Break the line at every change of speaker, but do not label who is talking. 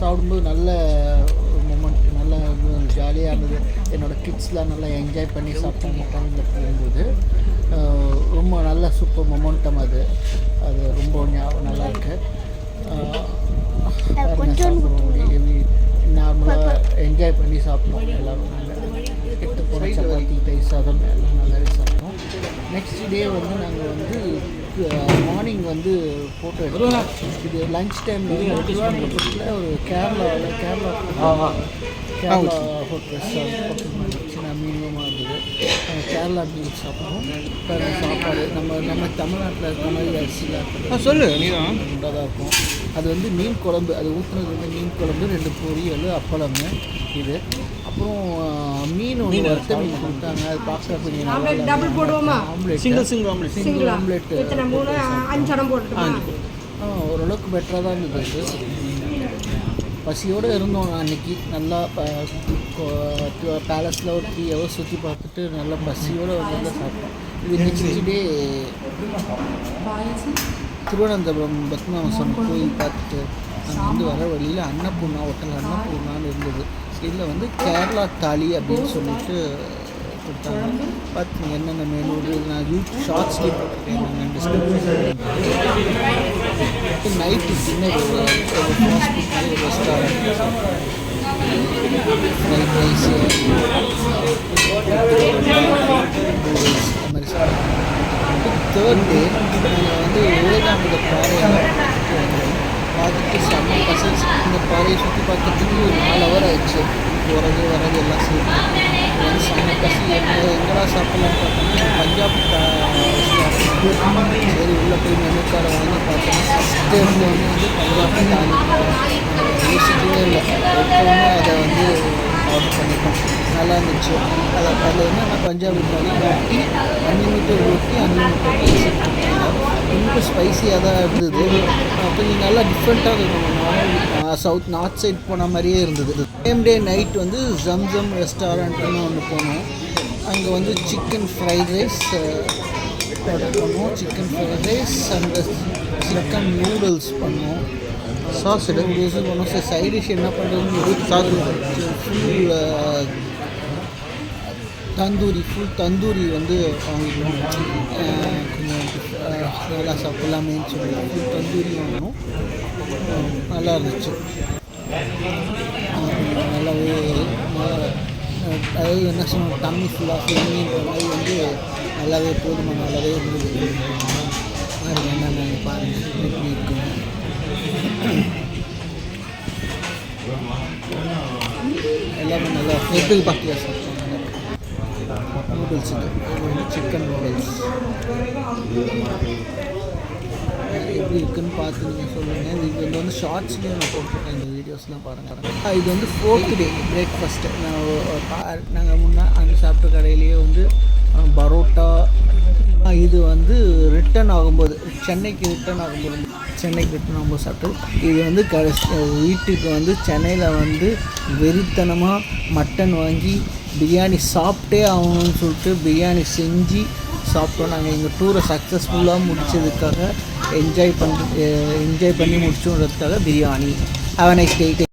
சாப்பிடும்போது நல்ல மூமெண்ட் நல்ல ஜாலியாக இருந்தது. என்னோடய கிட்ஸ்லாம் நல்லா என்ஜாய் பண்ணி சாப்பிட்டாங்க போகும்போது ரொம்ப நல்ல சூப்பர் மொமெண்டம் அது. அது ரொம்ப ஞாபகம் நல்லா இருக்குது நார்மலாக என்ஜாய் பண்ணி சாப்பிட்டோம். எல்லோரும் எடுத்து போன சப்பாத்தி தை சாதம் எல்லாம் நல்லாவே சாப்பிட்டோம். நெக்ஸ்ட் டே வந்து நாங்கள் வந்து வந்து ஃபோட்டோ எடுத்தோம் இது லஞ்ச் டைமில் வந்து திருவனந்தபுரத்தில் ஒரு கேரளாவில் கேரளா கேரளா ஹோட்டல்ஸ் சின்ன மீனமாக இருந்தது. கேரளா சாப்பிட்டோம் அப்புறம் சாப்பாடு. நம்ம நம்ம தமிழ்நாட்டில் இருக்க மாதிரி அரிசியில்
சொல்லு நீ தான்
இருக்கும். அது வந்து மீன் குழம்பு அது ஊற்றுனது வந்து மீன் குழம்பு ரெண்டு பொரியல் அப்பளம் இது. அப்புறம் மீன் ஒன்று வறுத்த மீன் கொடுத்தாங்க. அது பார்க்க கொஞ்சம் நல்லா
ஆம்லெட் டபுள் போடுவோமா?
Omelette
single single omelette
single omelette
மூணு அஞ்சு இடம் போட்டுட்டுமா?
ஆ, ஓரளவுக்கு பெட்டராக தான் இருந்தது அது. பசியோடு இருந்தோம் அன்னைக்கு. நல்லா பேலஸில் ஒரு த்ரீ ஹவர்ஸ் சுற்றி பார்த்துட்டு நல்லா பசியோடு வந்து சாப்பிட்டோம். இது நெக்ஸ்ட் டே திருவனந்தபுரம் பத்மாவசம் கோயில் பார்த்துட்டு அங்கே வந்து வர வழியில் அன்னபூர்ணா ஹோட்டல் அன்னபூர்ணான்னு இருந்தது. இதில் வந்து கேரளா தாலி அப்படின்னு சொல்லிட்டு கொடுத்தாங்க. பார்த்து என்னென்ன மெனு நான் யூடியூப் ஷார்ட்ஸ்லேயே போட்டிருக்கேன் என்னென்ன டிஸ்கிரிப்ஷன் நைட்டு டின்னர் ஒரு fast restaurant fried rice noodles அந்த மாதிரி சாப்பிட்டோம் தேர்ட் டே நாங்கள் வந்து விவேகானந்த பாறையை பார்த்துட்டு செம்ம பசங்க இந்த பாறையை சுற்றி பார்க்கறதுக்கு ஒரு நாலு ஹவர் ஆயிடுச்சு. போகிறது வர்றது எல்லாம் சேர்த்து. வந்து செம்ம பசி. எங்கே எங்கடா சாப்பிட்லான்னு பார்த்தோம்னா பஞ்சாப் சரி உள்ளே போய் மெனு கார்டை வாங்கி பார்த்தோம்னா ஃபஸ்ட்டு இருந்தவொடனே வந்து பஞ்சாப் தாலி யோசிக்கவே இல்லை. எடுத்தோடனே அதை வந்து ஆர்டர் பண்ணிட்டோம் நல்லா இருந்துச்சு. அதை அதில் என்னென்ன பஞ்சாபி பண்ணி ரொட்டி அன்லிமிட்டட் ரொட்டி அன்லிமிட்டட் ரொம்ப ஸ்பைசியாக தான் இருந்தது. கொஞ்சம் நல்லா டிஃப்ரெண்ட்டாக இருக்கும். சவுத் நார்த் சைட் போன மாதிரியே இருந்தது. சேம் டே நைட் வந்து ஜம்ஜம் ரெஸ்டாரண்ட்னு ஒன்று போனோம். அங்கே வந்து சிக்கன் ஃப்ரைட் ரைஸ் ஆர்டர் பண்ணோம். Chicken fried rice and chicken noodles பண்ணோம். சாஸ் நூடுல்ஸ் பண்ணோம் சரி சைட் டிஷ் என்ன பண்ணுறதுன்னு sauce full tandoori full tandoori வந்து வாங்கிக்கணும். கொஞ்சம் நல்லா சாப்பிட்லாமேன்னு சொல்லி ஃபுல் தந்தூரி வாங்கினோம் நல்லா இருந்துச்சு. நல்லாவே அதாவது என்ன சொன்னோம் தண்ணி ஃபுல்லாக ஃபில்மின்ற மாதிரி வந்து நல்லாவே போதுமா நல்லாவே இருந்தது. பாருங்க என்னென்ன பாருங்கள் எப்படி இருக்கும் எல்லாமே நல்லா எப்படி பார்த்தியா சார் நூடுல்ஸ் சிக்கன் நூடுல்ஸ் எப்படி இருக்குன்னு பார்த்து நீங்கள் சொல்லுங்கள் இது வந்து வந்து ஷார்ட்ஸ்லேயும் நான் போட்டிருக்கேன். இந்த வீடியோஸ்லாம் பாருங்கள் இது வந்து ஃபோர்த் டே பிரேக்ஃபாஸ்ட்டு நான் நாங்கள் முன்னே அந்த சாப்பிட்ட கடையிலேயே வந்து பரோட்டா இது வந்து ரிட்டர்ன் ஆகும்போது சென்னைக்கு ரிட்டர்ன் ஆகும்போது சென்னைக்கு ரிட்டர்ன் ஆகும்போது சாப்பிட்டு இது வந்து கடைசி வீட்டுக்கு வந்து சென்னையில் வந்து வெறித்தனமாக மட்டன் வாங்கி பிரியாணி சாப்பிட்டே ஆகணும்னு சொல்லிட்டு பிரியாணி செஞ்சு சாப்பிட்டோம். நாங்கள் எங்கள் டூரை சக்ஸஸ்ஃபுல்லாக முடித்ததுக்காக என்ஜாய் பண்ணி என்ஜாய் பண்ணி முடிச்சோன்றதுக்காக பிரியாணி. Have nice day